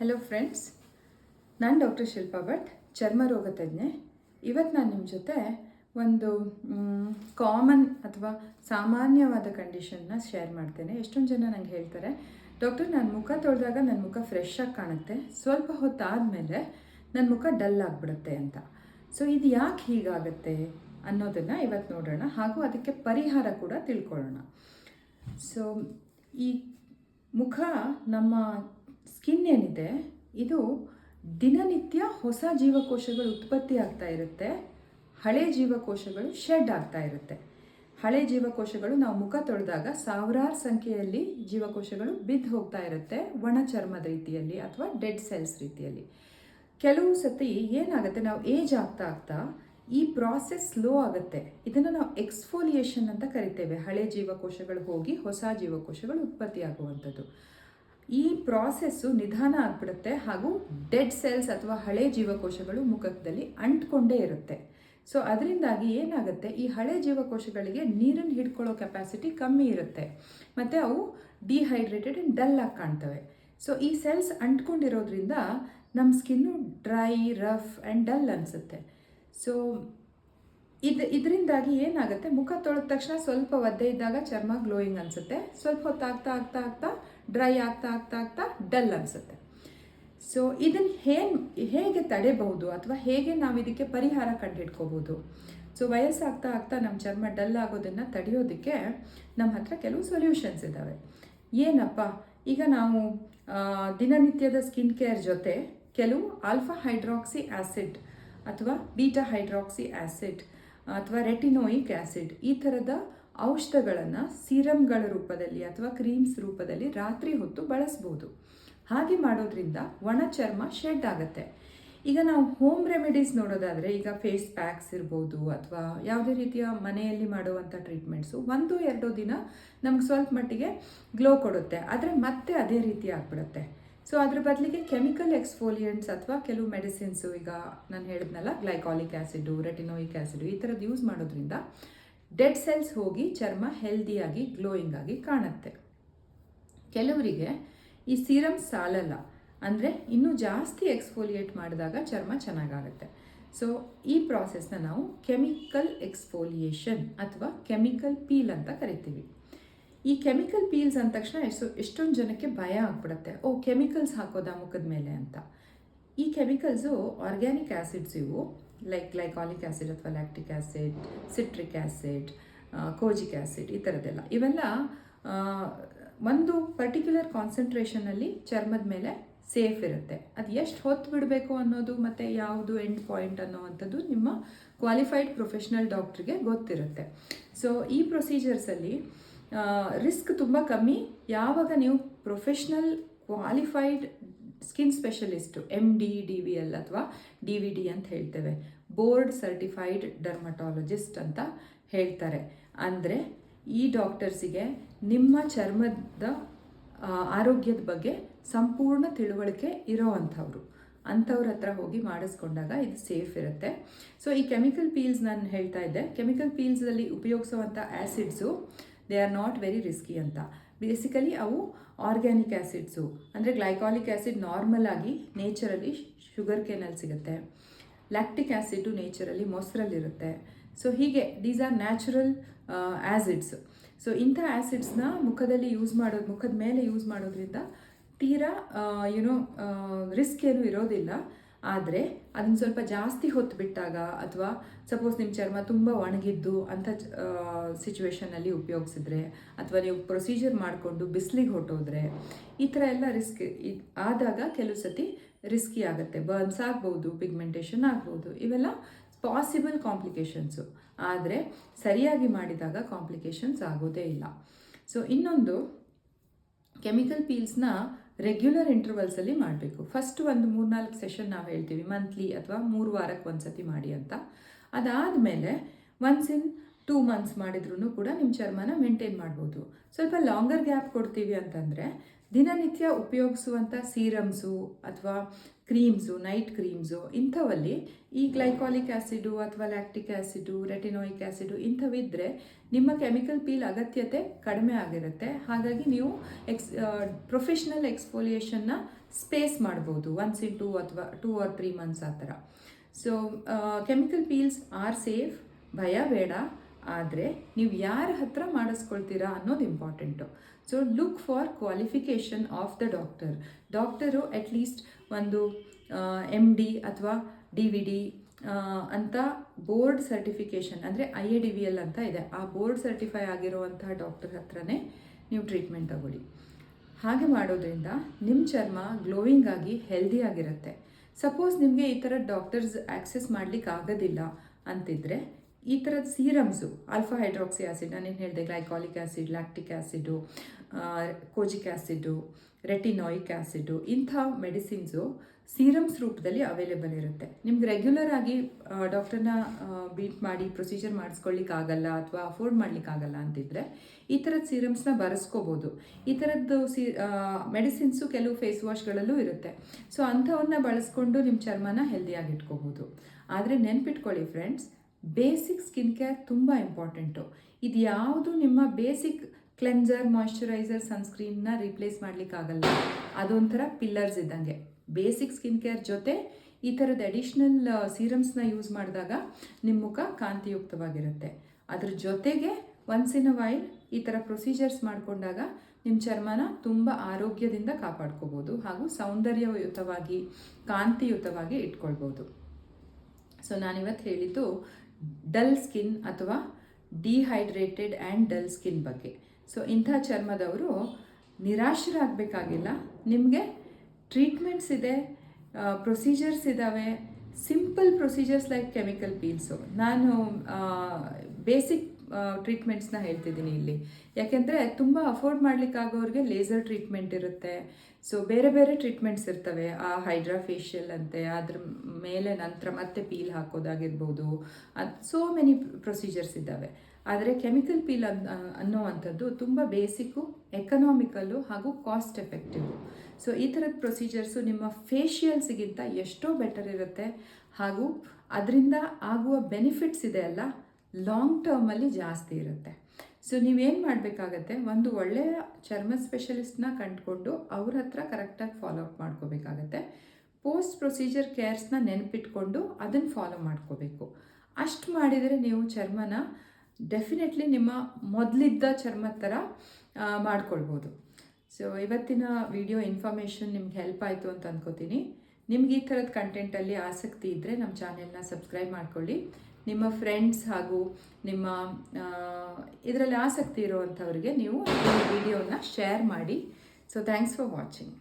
Hello friends ನಾನು doctor Shilpa Bhat ಚರ್ಮರೋಗ ತಜ್ಞೆ. ಇವತ್ತು ನಾನು ನಿಮ್ಮ ಜೊತೆ ಒಂದು ಕಾಮನ್ ಅಥವಾ ಸಾಮಾನ್ಯವಾದ ಕಂಡೀಷನ್ನ ಶೇರ್ ಮಾಡ್ತೇನೆ. ಎಷ್ಟೊಂದು ಜನ ನಂಗೆ ಹೇಳ್ತಾರೆ ಡಾಕ್ಟರ್ ನಾನು ಮುಖ ತೊಳೆದಾಗ ನನ್ನ ಮುಖ ಫ್ರೆಶ್ ಆಗಿ ಕಾಣುತ್ತೆ. ಸ್ವಲ್ಪ ಹೊತ್ತಾದಮೇಲೆ ನನ್ನ ಮುಖ ಡಲ್ ಆಗಿಬಿಡುತ್ತೆ ಅಂತ. ಸೊ ಇದು ಯಾಕೆ ಹೀಗಾಗುತ್ತೆ ಅನ್ನೋದನ್ನು ಇವತ್ತು ನೋಡೋಣ. ಹಾಗೂ ಅದಕ್ಕೆ ಪರಿಹಾರ ಕೂಡ ತಿಳ್ಕೊಳ್ಳೋಣ. ಸೊ ಈ ಮುಖ ನಮ್ಮ ಸ್ಕಿನ್ ಏನಿದೆ ಇದು ದಿನನಿತ್ಯ ಹೊಸ ಜೀವಕೋಶಗಳು ಉತ್ಪತ್ತಿ ಆಗ್ತಾ ಇರುತ್ತೆ. ಹಳೆ ಜೀವಕೋಶಗಳು ಶೆಡ್ ಆಗ್ತಾ ಇರುತ್ತೆ. ಹಳೆ ಜೀವಕೋಶಗಳು ನಾವು ಮುಖ ತೊಳೆದಾಗ ಸಾವಿರಾರು ಸಂಖ್ಯೆಯಲ್ಲಿ ಜೀವಕೋಶಗಳು ಬಿದ್ದು ಹೋಗ್ತಾ ಇರುತ್ತೆ. ಒಣ ಚರ್ಮದ ರೀತಿಯಲ್ಲಿ ಅಥವಾ ಡೆಡ್ ಸೆಲ್ಸ್ ರೀತಿಯಲ್ಲಿ. ಕೆಲವು ಸತಿ ಏನಾಗುತ್ತೆ? ನಾವು ಏಜ್ ಆಗ್ತಾ ಆಗ್ತಾ ಈ ಪ್ರಾಸೆಸ್ ಸ್ಲೋ ಆಗುತ್ತೆ. ಇದನ್ನು ನಾವು ಎಕ್ಸ್ಫೋಲಿಯೇಷನ್ ಅಂತ ಕರಿತೇವೆ. ಹಳೆ ಜೀವಕೋಶಗಳು ಹೋಗಿ ಹೊಸ ಜೀವಕೋಶಗಳು ಉತ್ಪತ್ತಿ ಆಗುವಂಥದ್ದು. ಈ ಪ್ರಾಸೆಸ್ಸು ನಿಧಾನ ಆಗಿಬಿಡುತ್ತೆ ಹಾಗೂ ಡೆಡ್ ಸೆಲ್ಸ್ ಅಥವಾ ಹಳೆ ಜೀವಕೋಶಗಳು ಮುಖದಲ್ಲಿ ಅಂಟ್ಕೊಂಡೇ ಇರುತ್ತೆ. ಸೊ, ಅದರಿಂದಾಗಿ ಏನಾಗುತ್ತೆ? ಈ ಹಳೆ ಜೀವಕೋಶಗಳಿಗೆ ನೀರನ್ನು ಹಿಡ್ಕೊಳ್ಳೋ ಕೆಪಾಸಿಟಿ ಕಮ್ಮಿ ಇರುತ್ತೆ. ಮತ್ತು ಅವು ಡಿಹೈಡ್ರೇಟೆಡ್ ಆ್ಯಂಡ್ ಡಲ್ ಆಗಿ ಕಾಣ್ತವೆ. ಸೊ, ಈ ಸೆಲ್ಸ್ ಅಂಟ್ಕೊಂಡಿರೋದ್ರಿಂದ ನಮ್ಮ skin dry, rough and dull ಅನಿಸುತ್ತೆ. ಸೊ, ಇದು, ಇದರಿಂದಾಗಿ ಏನಾಗುತ್ತೆ? ಮುಖ ತೊಳೆದ ತಕ್ಷಣ ಸ್ವಲ್ಪ ಒದ್ದೆ ಇದ್ದಾಗ ಚರ್ಮ ಗ್ಲೋಯಿಂಗ್ ಅನಿಸುತ್ತೆ. ಸ್ವಲ್ಪ ಹೊತ್ತು ಆಗ್ತಾ ಆಗ್ತಾ ಆಗ್ತಾ ಡ್ರೈ ಆಗ್ತಾ ಆಗ್ತಾ ಆಗ್ತಾ ಡಲ್ ಅನಿಸುತ್ತೆ. ಸೊ ಇದನ್ನು ಹೇಗೆ ಹೇಗೆ ತಡೆಬಹುದು ಅಥವಾ ಹೇಗೆ ನಾವು ಇದಕ್ಕೆ ಪರಿಹಾರ ಕಂಡುಹಿಡ್ಕೋಬೋದು ಸೊ ವಯಸ್ಸಾಗ್ತಾ ಆಗ್ತಾ ನಮ್ಮ ಚರ್ಮ ಡಲ್ ಆಗೋದನ್ನು ತಡೆಯೋದಕ್ಕೆ ನಮ್ಮ ಹತ್ರ ಕೆಲವು ಸೊಲ್ಯೂಷನ್ಸ್ ಇದ್ದಾವೆ ಏನಪ್ಪ? ಈಗ ನಾವು ದಿನನಿತ್ಯದ ಸ್ಕಿನ್ ಕೇರ್ ಜೊತೆ ಕೆಲವು ಆಲ್ಫಾ ಹೈಡ್ರಾಕ್ಸಿ ಆ್ಯಸಿಡ್ ಅಥವಾ ಬೀಟಾ ಹೈಡ್ರಾಕ್ಸಿ ಆ್ಯಸಿಡ್ ಅಥವಾ ರೆಟಿನೋಯಿಕ್ ಆ್ಯಸಿಡ್ ಈ ಥರದ ಔಷಧಗಳನ್ನು ಸೀರಮ್ಗಳ ರೂಪದಲ್ಲಿ ಅಥವಾ ಕ್ರೀಮ್ಸ್ ರೂಪದಲ್ಲಿ ರಾತ್ರಿ ಹೊತ್ತು ಬಳಸ್ಬೋದು. ಹಾಗೆ ಮಾಡೋದ್ರಿಂದ ಒಣ ಚರ್ಮ ಶೆಡ್ ಆಗುತ್ತೆ. ಈಗ ನಾವು ಹೋಮ್ ರೆಮಿಡೀಸ್ ನೋಡೋದಾದರೆ ಈಗ ಫೇಸ್ ಪ್ಯಾಕ್ಸ್ ಇರ್ಬೋದು ಅಥವಾ ಯಾವುದೇ ರೀತಿಯ ಮನೆಯಲ್ಲಿ ಮಾಡುವಂಥ ಟ್ರೀಟ್ಮೆಂಟ್ಸು ಒಂದು, ಎರಡು ದಿನ ನಮ್ಗೆ ಸ್ವಲ್ಪ ಮಟ್ಟಿಗೆ ಗ್ಲೋ ಕೊಡುತ್ತೆ. ಆದರೆ ಮತ್ತೆ ಅದೇ ರೀತಿ ಆಗ್ಬಿಡುತ್ತೆ. ಸೊ ಅದ್ರ ಬದಲಿಗೆ ಕೆಮಿಕಲ್ ಎಕ್ಸ್ಫೋಲಿಯೆಂಟ್ಸ್ ಅಥವಾ ಕೆಲವು ಮೆಡಿಸಿನ್ಸು ಈಗ ನಾನು ಹೇಳಿದ್ನಲ್ಲ ಗ್ಲೈಕಾಲಿಕ್ ಆ್ಯಸಿಡು ರೆಟಿನೋಯಿಕ್ ಆ್ಯಸಿಡು ಈ ಥರದ್ದು ಯೂಸ್ ಮಾಡೋದ್ರಿಂದ ಡೆಡ್ ಸೆಲ್ಸ್ ಹೋಗಿ ಚರ್ಮ ಹೆಲ್ದಿಯಾಗಿ ಗ್ಲೋಯಿಂಗ್ ಆಗಿ ಕಾಣುತ್ತೆ. ಕೆಲವರಿಗೆ ಈ ಸೀರಮ್ ಸಾಲಲ್ಲ. ಅಂದರೆ ಇನ್ನೂ ಜಾಸ್ತಿ ಎಕ್ಸ್ಫೋಲಿಯೇಟ್ ಮಾಡಿದಾಗ ಚರ್ಮ ಚೆನ್ನಾಗಾಗುತ್ತೆ. ಸೊ ಈ ಪ್ರಾಸೆಸ್ನ ನಾವು ಕೆಮಿಕಲ್ ಎಕ್ಸ್ಫೋಲಿಯೇಷನ್ ಅಥವಾ ಕೆಮಿಕಲ್ ಪೀಲ್ ಅಂತ ಕರಿತೀವಿ. ಈ ಕೆಮಿಕಲ್ ಪೀಲ್ಸ್ ಅಂದ ತಕ್ಷಣ ಎಷ್ಟು, ಎಷ್ಟೊಂದು ಜನಕ್ಕೆ ಭಯ ಆಗ್ಬಿಡುತ್ತೆ. ಓ ಕೆಮಿಕಲ್ಸ್ ಹಾಕೋದಾ ಮುಖದ ಮೇಲೆ ಅಂತ. ಈ ಕೆಮಿಕಲ್ಸು ಆರ್ಗ್ಯಾನಿಕ್ ಆ್ಯಸಿಡ್ಸ್ ಇವು ಲೈಕ್ ಗ್ಲೈಕಾಲಿಕ್ ಆ್ಯಸಿಡ್ ಅಥವಾ lactic acid citric acid kojic acid ಈ ಥರದ್ದೆಲ್ಲ ಇವೆಲ್ಲ ಒಂದು ಪರ್ಟಿಕ್ಯುಲರ್ ಕಾನ್ಸಂಟ್ರೇಷನಲ್ಲಿ ಚರ್ಮದ ಮೇಲೆ ಸೇಫ್ ಇರುತ್ತೆ. ಅದು ಎಷ್ಟು ಹೊತ್ತು ಬಿಡಬೇಕು ಅನ್ನೋದು ಮತ್ತು ಯಾವುದು ಎಂಡ್ ಪಾಯಿಂಟ್ ಅನ್ನೋವಂಥದ್ದು ನಿಮ್ಮ ಕ್ವಾಲಿಫೈಡ್ ಪ್ರೊಫೆಷ್ನಲ್ ಡಾಕ್ಟ್ರಿಗೆ ಗೊತ್ತಿರುತ್ತೆ. ಸೊ ಈ ಪ್ರೊಸೀಜರ್ಸಲ್ಲಿ ರಿಸ್ಕ್ ತುಂಬ ಕಮ್ಮಿ. ಯಾವಾಗ ನೀವು professional qualified skin specialist M D D V L ಅಥವಾ ಡಿ ವಿ ಡಿ ಅಂತ ಹೇಳ್ತೇವೆ. ಬೋರ್ಡ್ ಸರ್ಟಿಫೈಡ್ ಡರ್ಮಟಾಲಜಿಸ್ಟ್ ಅಂತ ಹೇಳ್ತಾರೆ. ಅಂದರೆ ಈ ಡಾಕ್ಟರ್ಸಿಗೆ ನಿಮ್ಮ ಚರ್ಮದ ಆರೋಗ್ಯದ ಬಗ್ಗೆ ಸಂಪೂರ್ಣ ತಿಳುವಳಿಕೆ ಇರೋ ಅಂಥವ್ರು. ಅಂಥವ್ರ ಹತ್ರ ಹೋಗಿ ಮಾಡಿಸ್ಕೊಂಡಾಗ ಇದು ಸೇಫ್ ಇರುತ್ತೆ. ಸೊ ಈ ಕೆಮಿಕಲ್ ಪೀಲ್ಸ್ ನಾನು ಹೇಳ್ತಾ ಇದ್ದೆ. ಕೆಮಿಕಲ್ ಪೀಲ್ಸಲ್ಲಿ ಉಪಯೋಗಿಸುವಂಥ acids they are not very risky ಅಂತ. ಬೇಸಿಕಲಿ ಅವು ಆರ್ಗ್ಯಾನಿಕ್ ಆ್ಯಸಿಡ್ಸು ಅಂದರೆ ಗ್ಲೈಕಾಲಿಕ್ ಆ್ಯಸಿಡ್ ನಾರ್ಮಲ್ ಆಗಿ ನೇಚರಲ್ಲಿ ಶುಗರ್ ಕೇನಲ್ಲಿ ಸಿಗುತ್ತೆ. ಲ್ಯಾಕ್ಟಿಕ್ ಆ್ಯಸಿಡು ನೇಚರಲ್ಲಿ ಮೊಸರಲ್ಲಿರುತ್ತೆ. ಸೊ ಹೀಗೆ these are natural acids so ಇಂಥ ಆ್ಯಸಿಡ್ಸ್ನ ಮುಖದಲ್ಲಿ ಯೂಸ್ ಮಾಡೋದು, ಮುಖದ ಮೇಲೆ ಯೂಸ್ ಮಾಡೋದ್ರಿಂದ ತೀರಾ ಯುನೋ ರಿಸ್ಕ್ ಏನೂ ಇರೋದಿಲ್ಲ. ಆದರೆ ಅದನ್ನು ಸ್ವಲ್ಪ ಜಾಸ್ತಿ ಹೊತ್ತು ಬಿಟ್ಟಾಗ ಅಥವಾ ಸಪೋಸ್ ನಿಮ್ಮ ಚರ್ಮ ತುಂಬ ಒಣಗಿದ್ದು ಅಂಥ ಸಿಚುವೇಷನಲ್ಲಿ ಉಪಯೋಗಿಸಿದ್ರೆ ಅಥವಾ ನೀವು ಪ್ರೊಸೀಜರ್ ಮಾಡಿಕೊಂಡು ಬಿಸಿಲಿಗೆ ಹೊಟ್ಟೋದ್ರೆ ಈ ಥರ ಎಲ್ಲ ರಿಸ್ಕ್ ಆದಾಗ ಕೆಲವು ಸತಿ ರಿಸ್ಕಿ ಆಗುತ್ತೆ. ಬರ್ನ್ಸ್ ಆಗ್ಬೋದು ಪಿಗ್ಮೆಂಟೇಷನ್ ಆಗ್ಬೋದು, ಇವೆಲ್ಲ ಪಾಸಿಬಲ್ ಕಾಂಪ್ಲಿಕೇಶನ್ಸು ಆದರೆ ಸರಿಯಾಗಿ ಮಾಡಿದಾಗ ಕಾಂಪ್ಲಿಕೇಶನ್ಸ್ ಆಗೋದೇ ಇಲ್ಲ. ಸೊ ಇನ್ನೊಂದು ಕೆಮಿಕಲ್ ಪೀಲ್ಸ್ನ ರೆಗ್ಯುಲರ್ ಇಂಟರ್ವಲ್ಸಲ್ಲಿ ಮಾಡಬೇಕು. ಫಸ್ಟ್ ಒಂದು ಮೂರ್ನಾಲ್ಕು ಸೆಷನ್ ನಾವು ಹೇಳ್ತೀವಿ. ಮಂತ್ಲಿ ಅಥವಾ ಮೂರು ವಾರಕ್ಕೆ ಒಂದು ಸತಿ ಮಾಡಿ ಅಂತ. ಅದಾದ ಮೇಲೆ ಒನ್ಸ್ ಇನ್ ಟೂ ಮಂತ್ಸ್ ಮಾಡಿದ್ರೂ ಕೂಡ ನಿಮ್ಮ ಚರ್ಮನ ಮೇಂಟೈನ್ ಮಾಡ್ಬೋದು. ಸ್ವಲ್ಪ ಲಾಂಗರ್ ಗ್ಯಾಪ್ ಕೊಡ್ತೀವಿ ಅಂತಂದರೆ ದಿನನಿತ್ಯ ಉಪಯೋಗಿಸುವಂಥ ಸೀರಮ್ಸು ಅಥವಾ ಕ್ರೀಮ್ಸು, ನೈಟ್ ಕ್ರೀಮ್ಸು ಇಂಥವಲ್ಲಿ ಈ ಗ್ಲೈಕಾಲಿಕ್ ಆ್ಯಸಿಡು ಅಥವಾ ಲ್ಯಾಕ್ಟಿಕ್ ಆ್ಯಸಿಡು ರೆಟಿನೋಯಿಕ್ ಆ್ಯಸಿಡು ಇಂಥವಿದ್ದರೆ ನಿಮ್ಮ ಕೆಮಿಕಲ್ ಪೀಲ್ ಅಗತ್ಯತೆ ಕಡಿಮೆ ಆಗಿರುತ್ತೆ. ಹಾಗಾಗಿ ನೀವು ಎಕ್ಸ್ ಪ್ರೊಫೆಷ್ನಲ್ ಎಕ್ಸ್ಪೋಲಿಯೇಷನ್ನ ಸ್ಪೇಸ್ ಮಾಡ್ಬೋದು ಒನ್ಸ್ ಇನ್ ಟೂ ಅಥವಾ ಟೂ ಆರ್ ತ್ರೀ ಮಂತ್ಸ್ ಆ ಥರ. So chemical peels are safe, ಭಯ ಬೇಡ. ಆದರೆ ನೀವು ಯಾರ ಹತ್ರ ಮಾಡಿಸ್ಕೊಳ್ತೀರಾ ಅನ್ನೋದು important so look for qualification of the doctor doctor at least ಒಂದು ಎಂ ಡಿ ಅಥವಾ ಡಿ ವಿ ಡಿ ಅಂತ ಬೋರ್ಡ್ ಸರ್ಟಿಫಿಕೇಷನ್ ಅಂದರೆ I A D V L ಅಂತ ಇದೆ. ಆ ಬೋರ್ಡ್ ಸರ್ಟಿಫೈ ಆಗಿರುವಂತಹ ಡಾಕ್ಟರ್ ಹತ್ರನೇ ನೀವು ಟ್ರೀಟ್ಮೆಂಟ್ ತಗೊಳ್ಳಿ. ಹಾಗೆ ಮಾಡೋದ್ರಿಂದ ನಿಮ್ಮ ಚರ್ಮ ಗ್ಲೋಯಿಂಗ್ ಆಗಿ ಹೆಲ್ದಿ ಆಗಿರುತ್ತೆ. ಸಪೋಸ್ ನಿಮಗೆ ಈ ಥರ ಡಾಕ್ಟರ್ಸ್ ಆ್ಯಕ್ಸೆಸ್ ಮಾಡ್ಲಿಕ್ಕೆ ಆಗೋದಿಲ್ಲ ಅಂತಿದ್ರೆ ಈ ಥರದ ಸೀರಮ್ಸು ಆಲ್ಫಾ ಹೈಡ್ರಾಕ್ಸಿ ಆ್ಯಸಿಡ್ ನಾನೇನು ಹೇಳಿದೆ glycolic acid lactic acid kojic acid retinoic acid ಇಂಥ ಮೆಡಿಸಿನ್ಸು ಸೀರಮ್ಸ್ ರೂಪದಲ್ಲಿ ಅವೈಲೇಬಲ್ ಇರುತ್ತೆ. ನಿಮ್ಗೆ ರೆಗ್ಯುಲರ್ ಆಗಿ ಡಾಕ್ಟರ್ನ ಬೀಟ್ ಮಾಡಿ ಪ್ರೊಸೀಜರ್ ಮಾಡಿಸ್ಕೊಳ್ಳಿಕ್ಕಾಗಲ್ಲ ಅಥವಾ ಅಫೋರ್ಡ್ ಮಾಡ್ಲಿಕ್ಕೆ ಆಗಲ್ಲ ಅಂತಿದ್ರೆ ಈ ಥರದ ಸೀರಮ್ಸ್ನ ಬರೆಸ್ಕೋಬೋದು. ಈ ಥರದ್ದು ಸಿ ಮೆಡಿಸಿನ್ಸು ಕೆಲವು ಫೇಸ್ ವಾಶ್ಗಳಲ್ಲೂ ಇರುತ್ತೆ. ಸೊ ಅಂಥವನ್ನ ಬಳಸ್ಕೊಂಡು ನಿಮ್ಮ ಚರ್ಮನ ಹೆಲ್ದಿಯಾಗಿ ಇಟ್ಕೋಬೋದು. ಆದರೆ ನೆನ್ಪಿಟ್ಕೊಳ್ಳಿ ಫ್ರೆಂಡ್ಸ್ ಬೇಸಿಕ್ ಸ್ಕಿನ್ ಕೇರ್ ತುಂಬ ಇಂಪಾರ್ಟೆಂಟು. ಇದು ಯಾವುದು ನಿಮ್ಮ ಬೇಸಿಕ್ ಕ್ಲೆನ್ಸರ್ ಮಾಯಿಶ್ಚರೈಸರ್ ಸನ್ಸ್ಕ್ರೀನ್ನ ರಿಪ್ಲೇಸ್ ಮಾಡಲಿಕ್ಕಾಗಲ್ಲ ಅದೊಂಥರ ಪಿಲ್ಲರ್ಸ್ ಇದ್ದಂಗೆ. ಬೇಸಿಕ್ ಸ್ಕಿನ್ ಕೇರ್ ಜೊತೆ ಈ ಥರದ ಅಡಿಷ್ನಲ್ ಸೀರಮ್ಸ್ನ ಯೂಸ್ ಮಾಡಿದಾಗ ನಿಮ್ಮ ಮುಖ ಕಾಂತಿಯುಕ್ತವಾಗಿರುತ್ತೆ. ಅದ್ರ ಜೊತೆಗೆ ಒನ್ಸ್ ಇನ್ ಅ ವೈಲ್ ಈ ಥರ ಪ್ರೊಸೀಜರ್ಸ್ ಮಾಡಿಕೊಂಡಾಗ ನಿಮ್ಮ ಚರ್ಮನ ತುಂಬ ಆರೋಗ್ಯದಿಂದ ಕಾಪಾಡ್ಕೋಬೋದು ಹಾಗೂ ಸೌಂದರ್ಯಯುತವಾಗಿ, ಕಾಂತಿಯುತವಾಗಿ ಇಟ್ಕೊಳ್ಬೋದು. ಸೊ ನಾನಿವತ್ತು ಹೇಳಿದ್ದು ಡಲ್ ಸ್ಕಿನ್ ಅಥವಾ ಡಿಹೈಡ್ರೇಟೆಡ್ ಆ್ಯಂಡ್ ಡಲ್ ಸ್ಕಿನ್ ಬಗ್ಗೆ. ಸೊ ಇಂಥ ಚರ್ಮದವರು ನಿರಾಶರಾಗಬೇಕಾಗಿಲ್ಲ. ನಿಮಗೆ ಟ್ರೀಟ್ಮೆಂಟ್ಸ್ ಇದೆ ಪ್ರೊಸೀಜರ್ಸ್ ಇದ್ದಾವೆ simple procedures like chemical peels. ನಾನು ಬೇಸಿಕ್ ಟ್ರೀಟ್ಮೆಂಟ್ಸ್ನ ಹೇಳ್ತಿದ್ದೀನಿ ಇಲ್ಲಿ. ಯಾಕೆಂದರೆ ತುಂಬ ಅಫೋರ್ಡ್ ಮಾಡಲಿಕ್ಕಾಗೋರಿಗೆ ಲೇಸರ್ ಟ್ರೀಟ್ಮೆಂಟ್ ಇರುತ್ತೆ. ಸೊ ಬೇರೆ ಬೇರೆ ಟ್ರೀಟ್ಮೆಂಟ್ಸ್ ಇರ್ತವೆ. ಆ ಹೈಡ್ರಾ ಫೇಶಿಯಲ್ ಅಂತೆ, ಅದ್ರ ಮೇಲೆ ನಂತರ ಮತ್ತೆ ಪೀಲ್ ಹಾಕೋದಾಗಿರ್ಬೋದು. ಅದು ಸೋ ಮೆನಿ ಪ್ರೊಸೀಜರ್ಸ್ ಇದ್ದಾವೆ. ಆದರೆ ಕೆಮಿಕಲ್ ಪೀಲ್ ಅನ್ ಅನ್ನೋವಂಥದ್ದು ತುಂಬ ಬೇಸಿಕ್ಕು ಎಕನಾಮಿಕಲ್ಲು ಹಾಗೂ ಕಾಸ್ಟ್ ಎಫೆಕ್ಟಿವ್ ಸೊ ಈ ಥರದ ಪ್ರೊಸೀಜರ್ಸು ನಿಮ್ಮ ಫೇಶಿಯಲ್ಸ್ಗಿಂತ ಎಷ್ಟೋ ಬೆಟರ್ ಇರುತ್ತೆ. ಹಾಗೂ ಅದರಿಂದ ಆಗುವ ಬೆನಿಫಿಟ್ಸ್ ಇದೆ ಅಲ್ಲ. ಲಾಂಗ್ ಟರ್ಮಲ್ಲಿ ಜಾಸ್ತಿ ಇರುತ್ತೆ. ಸೊ ನೀವೇನು ಮಾಡಬೇಕಾಗತ್ತೆ, ಒಂದು ಒಳ್ಳೆಯ ಚರ್ಮ ಸ್ಪೆಷಲಿಸ್ಟ್ನ ಕಂಡುಕೊಂಡು ಅವ್ರ ಹತ್ರ ಕರೆಕ್ಟಾಗಿ ಫಾಲೋ ಅಪ್ ಮಾಡ್ಕೋಬೇಕಾಗತ್ತೆ. ಪೋಸ್ಟ್ ಪ್ರೊಸೀಜರ್ ಕೇರ್ಸ್ನ ನೆನಪಿಟ್ಕೊಂಡು ಅದನ್ನು ಫಾಲೋ ಮಾಡ್ಕೋಬೇಕು. ಅಷ್ಟು ಮಾಡಿದರೆ ನೀವು ಚರ್ಮನ ಡೆಫಿನೆಟ್ಲಿ ನಿಮ್ಮ ಮೊದಲಿದ್ದ ಚರ್ಮದ ಥರ ಮಾಡ್ಕೊಳ್ಬೋದು. ಸೊ ಇವತ್ತಿನ ವಿಡಿಯೋ ಇನ್ಫಾರ್ಮೇಷನ್ ನಿಮ್ಗೆ ಹೆಲ್ಪ್ ಆಯಿತು ಅಂತ ಅಂದ್ಕೋತೀನಿ ನಿಮ್ಗೆ ಈ ಥರದ ಕಂಟೆಂಟಲ್ಲಿ ಆಸಕ್ತಿ ಇದ್ದರೆ ನಮ್ಮ ಚಾನೆಲ್ನ ಸಬ್ಸ್ಕ್ರೈಬ್ ಮಾಡ್ಕೊಳ್ಳಿ. ನಿಮ್ಮ ಫ್ರೆಂಡ್ಸ್ ಹಾಗೂ ನಿಮ್ಮ ಇದರಲ್ಲಿ ಆಸಕ್ತಿ ಇರುವಂಥವ್ರಿಗೆ ನೀವು ಈ ವಿಡಿಯೋನ ಶೇರ್ ಮಾಡಿ. So thanks for watching